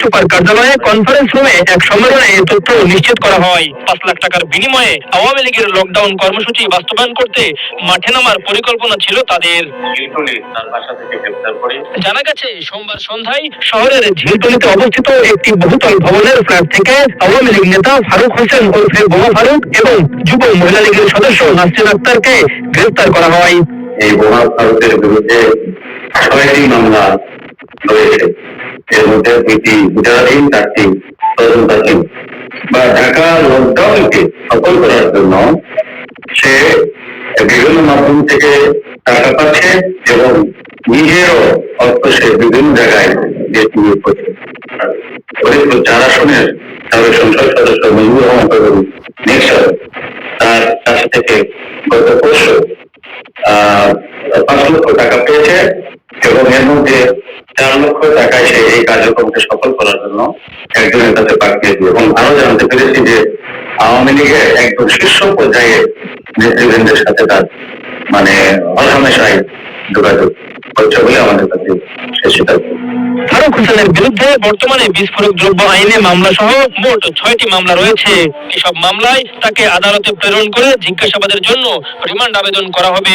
Super কার্যালয়ে conference রুমে এক সম্মেলনে এই তথ্য নিশ্চিত করা হয়। পাঁচ লাখ টাকার বিনিময়ে আওয়ামী লীগের লকডাউন কর্মসূচি বাস্তবায়ন করতে মাঠে নামার পরিকল্পনা ছিল তাদের। জানা গেছে সোমবার সন্ধ্যায় শহরের ঝিলতলিতে অবস্থিত একটি বহুতল ভবনের ফ্ল্যাট থেকে আওয়ামী লীগ নেতা ফারুক হোসেন ওরফে বোমা ফারুক এবং যুব মহিলা লীগের সদস্য নাসরিন আক্তারকে গ্রেফতার করা হয়। এই বোমা ভারতের বিরুদ্ধে ছয়টি মামলা রয়েছে। এর মধ্যে দুইটি বিচারাধীন চারটি তদন্তাধীন বা ঢাকা লকডাউনকে সফল করার জন্য সে বিভিন্ন মাধ্যম থেকে টাকা পাচ্ছে এবং নিজেরও অর্থ সে বিভিন্ন জায়গায় যে বিনিয়োগ করছে। ফরিদপুর চার আসনের সাবেক সংসদ সদস্য মজিবুর রহমান নিশ্চয় তার কাছ থেকে গত পরশু পাঁচ লক্ষ টাকা পেয়েছে এবং এর মধ্যে চার লক্ষ টাকায় সে এই কার্যক্রমকে সফল করার জন্য একজনের কাছে পাঠিয়েছে এবং আরও জানতে পেরেছি যে আওয়ামী লীগের একদম শীর্ষ পর্যায়ে নেতৃবৃন্দের সাথে তার মানে অসামেশায় যোগাযোগ করছে বলে আমাদের কাছে সে স্বীকার ফারুক হোসেনের বিরুদ্ধে বর্তমানে বিস্ফোরক দ্রব্য আইনে মামলা সহ মোট ছয়টি মামলা রয়েছে। এসব মামলায় তাকে আদালতে প্রেরণ করে জিজ্ঞাসাবাদের জন্য রিমান্ড আবেদন করা হবে।